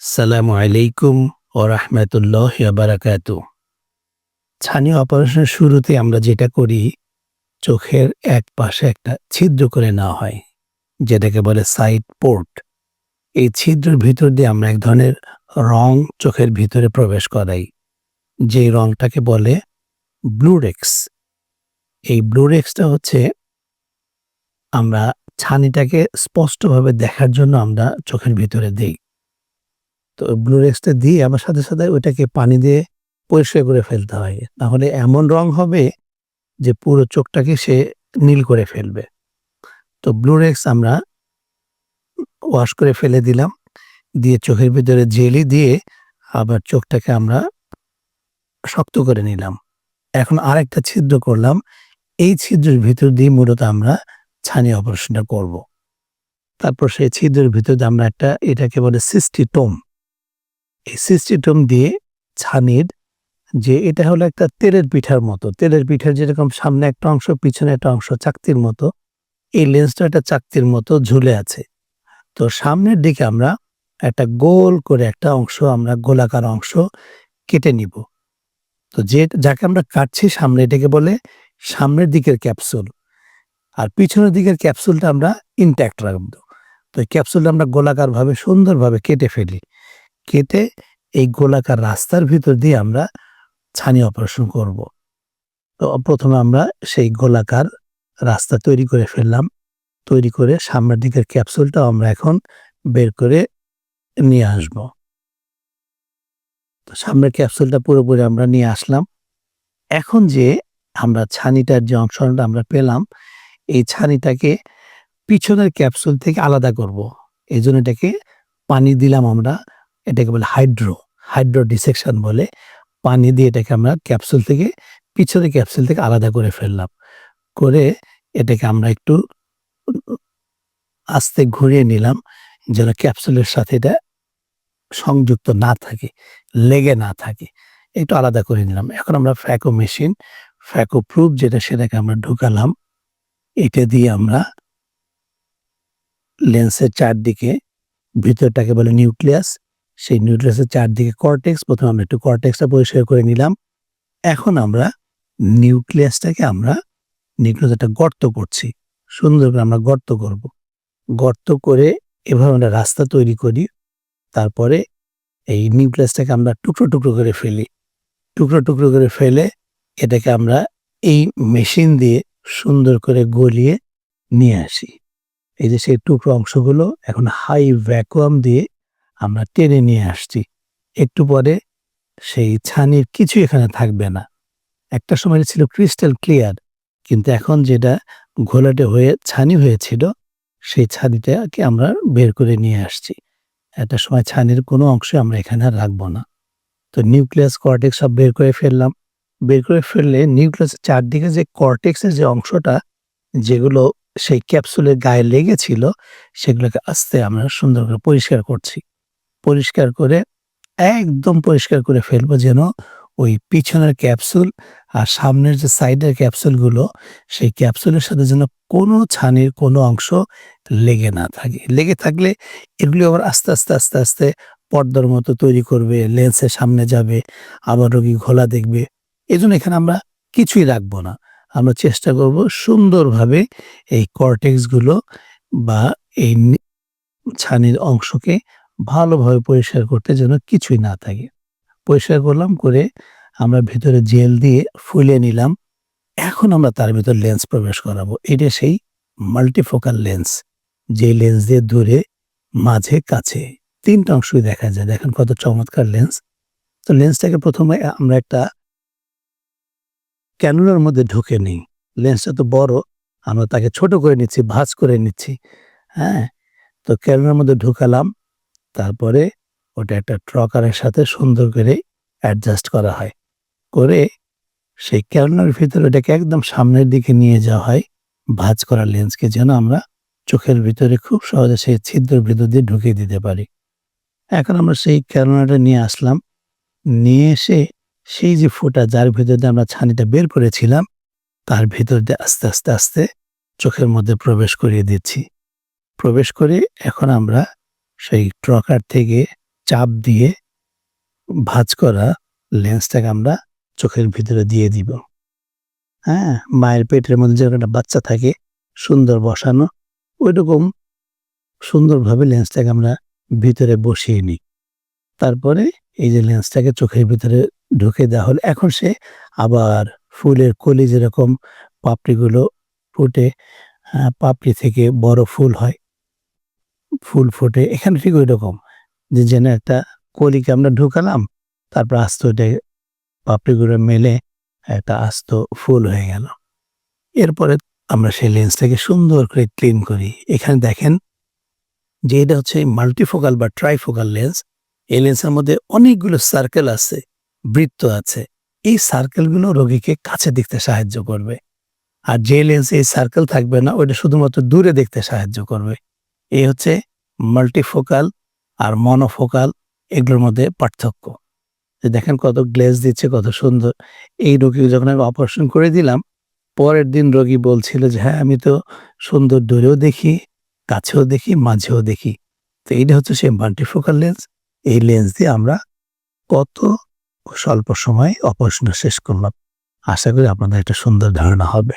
আসসালামু আলাইকুম ও রহমতুল্লাহ বারাকাত। ছানি অপারেশনের শুরুতে আমরা যেটা করি, চোখের এক পাশে একটা ছিদ্র করে নেওয়া হয়, যেটাকে বলে সাইড পোর্ট। এই ছিদ্রের ভিতর দিয়ে আমরা এক ধরনের রং চোখের ভিতরে প্রবেশ করাই, যেই রংটাকে বলে ব্লুরেক্স। এই ব্লুরেক্সটা হচ্ছে, আমরা ছানিটাকে স্পষ্টভাবে দেখার জন্য আমরা চোখের ভিতরে দিই। তো ব্লুরেক্সটা দিয়ে আমার সাথে সাথে ওইটাকে পানি দিয়ে পরিষ্কার করে ফেলতে হয়। তাহলে এমন রং হবে যে পুরো চোখটাকে সে নীল করে ফেলবে। তো ব্লুরেক্স আমরা ওয়াশ করে ফেলে দিলাম। দিয়ে চোখের ভিতরে জেলি দিয়ে আবার চোখটাকে আমরা শক্ত করে নিলাম। এখন আরেকটা ছিদ্র করলাম। এই ছিদ্রের ভিতর দিয়ে মূলত আমরা ছানি অপারেশনটা করব। তারপর সেই ছিদ্রের ভিতর দিয়ে আমরা একটা এটাকে বলে সিস্টিটোম এই সিস্টিটোম দিয়ে ছানির যে এটা হলো একটা তেলের পিঠার মতো। তেলের পিঠার যেরকম সামনে একটা অংশ, পিছনে একটা অংশ চাকতির মতো, এই লেন্সটা একটা চাকতির মতো ঝুলে আছে। তো সামনের দিকে আমরা একটা গোল করে একটা অংশ, আমরা গোলাকার অংশ কেটে নিব। তো যে যাকে আমরা কাটছি সামনে, এটাকে বলে সামনের দিকের ক্যাপসুল। আর পিছনের দিকের ক্যাপসুলটা আমরা ইনট্যাক্ট রাখব। তো ক্যাপসুলটা আমরা গোলাকারভাবে, সুন্দরভাবে কেটে ফেলি। কেটে এই গোলাকার রাস্তার ভিতর দিয়ে আমরা ছানি অপারেশন করব। তো প্রথমে আমরা সেই গোলাকার রাস্তা তৈরি করে ফেললাম। তৈরি করে সামনের দিকের ক্যাপসুলটাও আমরা এখন বের করে নিয়ে আসব। তো সামনের ক্যাপসুলটা পুরোপুরি আমরা নিয়ে আসলাম। এখন যে আমরা ছানিটার যে অংশটা আমরা পেলাম, এই ছানিটাকে পিছনের ক্যাপসুল থেকে আলাদা করব। এই জন্য এটাকে পানি দিলাম আমরা এটাকে বলে হাইড্রো হাইড্রো ডিসেকশন বলে পানি দিয়ে এটাকে আমরা ক্যাপসুল থেকে, পিছনে ক্যাপসুল থেকে আলাদা করে ফেললাম। করে এটাকে আমরা একটু আস্তে ঘুরিয়ে নিলাম যেন ক্যাপসুলের সাথে এটা সংযুক্ত না থাকে, লেগে না থাকে। একটু আলাদা করে নিলাম। এখন আমরা ফ্যাকো মেশিন, ফ্যাকো প্রুফ যেটা সেটাকে আমরা ঢুকালাম। এটা দিয়ে আমরা লেন্সের চারদিকে ভিতরটাকে বলে নিউক্লিয়াস সেই নিউক্লিয়াসের চারদিকে কর্টেক্স প্রথমে আমরা একটু কর্টেক্সটা পরিষ্কার করে নিলাম। এখন আমরা নিউক্লিয়াসটাকে আমরা নিউক্লিয়াস একটা গর্ত করছি। সুন্দর করে আমরা গর্ত করব। গর্ত করে এভাবে আমরা রাস্তা তৈরি করি। তারপরে এই নিউক্লিয়াসটাকে আমরা টুকরো টুকরো করে ফেলি। টুকরো টুকরো করে ফেলে এটাকে আমরা এই মেশিন দিয়ে সুন্দর করে গলিয়ে নিয়ে আসি। এই যে সেই টুকরো অংশগুলো এখন হাই ভ্যাকুয়াম দিয়ে আমরা টেনে নিয়ে আসছি। একটু পরে সেই ছানির কিছু এখানে থাকবে না। একটা সময় ছিল ক্রিস্টাল ক্লিয়ার কিন্তু এখন যেটা ঘোলাটে হয়ে ছানি হয়েছিল, সেই ছানিটাকে আমরা বের করে নিয়ে আসছি। একটা সময় ছানির কোনো অংশ আমরা এখানে আর রাখব না। তো নিউক্লিয়াস কর্টেক্স সব বের করে ফেললাম। বের করে ফেললে নিউক্লিয়াসের চারদিকে যে কর্টেক্সের যে অংশটা, যেগুলো সেই ক্যাপসুলের গায়ে লেগেছিল, সেগুলোকে আস্তে আমরা সুন্দর করে পরিষ্কার করছি। পরিষ্কার করে, একদম পরিষ্কার করে ফেলব যেন ওই পিছনের ক্যাপসুল আর সামনের যে সাইডের ক্যাপসুলগুলো, সেই ক্যাপসুলের সাথে যেন কোনো ছানির কোনো অংশ লেগে না থাকে। লেগে থাকলে এগুলি আবার আস্তে আস্তে আস্তে আস্তে পর্দার মতো তৈরি করবে, লেন্সের সামনে যাবে, আবার রোগী ঘোলা দেখবে। এই জন্য এখানে আমরা কিছুই রাখব না। আমরা চেষ্টা করব সুন্দরভাবে এই কর্টেক্সগুলো বা এই ছানির অংশকে ভালোভাবে পরিষ্কার করতে যেন কিছুই না থাকে। পরিষ্কার করলাম, করে আমরা ভিতরে জেল দিয়ে ফুলে নিলাম। এখন আমরা তার ভিতর লেন্স প্রবেশ করাবো। এটা সেই মাল্টিফোকাল লেন্স যে লেন্স দিয়ে দূরে, মাঝে, কাছে, তিনটা অংশই দেখা যায়। দেখেন কত চমৎকার লেন্স তো লেন্সটাকে প্রথমে আমরা একটা ক্যানুলার মধ্যে ঢুকে নিই। লেন্সটা তো বড়, আমরা তাকে ছোট করে নিচ্ছি, ভাঁজ করে নিচ্ছি। হ্যাঁ তো ক্যানুলার মধ্যে ঢুকালাম। তারপরে ওটা একটা ট্রকারের সাথে সুন্দর করে অ্যাডজাস্ট করা হয়। করে সেই ক্যানুলার ভিতরে ওটাকে একদম সামনের দিকে নিয়ে যাওয়া হয়, ভাঁজ করা লেন্সকে যেন আমরা চোখের ভিতরে খুব সহজে সেই ছিদ্র ভিতর দিয়ে ঢুকিয়ে দিতে পারি। এখন আমরা সেই ক্যানোনাটা নিয়ে আসলাম। নিয়ে এসে সেই যে ফোঁটা যার ভিতর দিয়ে আমরা ছানিটা বের করেছিলাম, তার ভিতর দিয়ে আস্তে আস্তে আস্তে চোখের মধ্যে প্রবেশ করিয়ে দিচ্ছি। প্রবেশ করে এখন আমরা সেই ট্রকার থেকে চাপ দিয়ে ভাঁজ করা লেন্সটাকে আমরা চোখের ভিতরে দিয়ে দিব। হ্যাঁ মায়ের পেটের মধ্যে যেরকম একটা বাচ্চা থাকে সুন্দর বসানো ওই রকম সুন্দরভাবে লেন্সটাকে আমরা ভিতরে বসিয়ে নিই। তারপরে এই যে লেন্সটাকে চোখের ভিতরে ঢুকে দেওয়া হলো এখন সে আবার ফুলের কলি যেরকম পাপড়িগুলো ফুটে আহ, পাপড়ি থেকে বড় ফুল হয় ফুল ফুটে, এখানে ঠিক ওই রকম যে যেন একটা কলিকে আমরা ঢুকালাম, তারপর আস্ত ওটা পাপড়িগুলো মেলে একটা আস্ত ফুল হয়ে গেল। এরপরে আমরা সেই লেন্সটাকে সুন্দর করে ক্লিন করি। এখানে দেখেন যে এটা হচ্ছে মাল্টিফোকাল বা ট্রাইফোকাল লেন্স এই লেন্সের মধ্যে অনেকগুলো সার্কেল আছে, বৃত্ত আছে। এই সার্কেলগুলো রোগীকে কাছে দেখতে সাহায্য করবে। আর যে লেন্সে এই সার্কেল থাকবে না, ওইটা শুধুমাত্র দূরে দেখতে সাহায্য করবে। এই হচ্ছে মাল্টিফোকাল আর মনোফোকাল এগুলোর মধ্যে পার্থক্য। যে দেখেন কত গ্লেজ দিচ্ছে, কত সুন্দর। এই রোগী যখন আমি অপারেশন করে দিলাম, পরের দিন রোগী বলছিল যে হ্যাঁ আমি তো সুন্দর দূরেও দেখি, কাছেও দেখি, মাঝেও দেখি। তো এইটা হচ্ছে সেই মাল্টিফোকাল লেন্স এই লেন্স দিয়ে আমরা কত স্বল্প সময় অপারেশনটা শেষ করলাম। আশা করি আপনাদের একটা সুন্দর ধারণা হবে।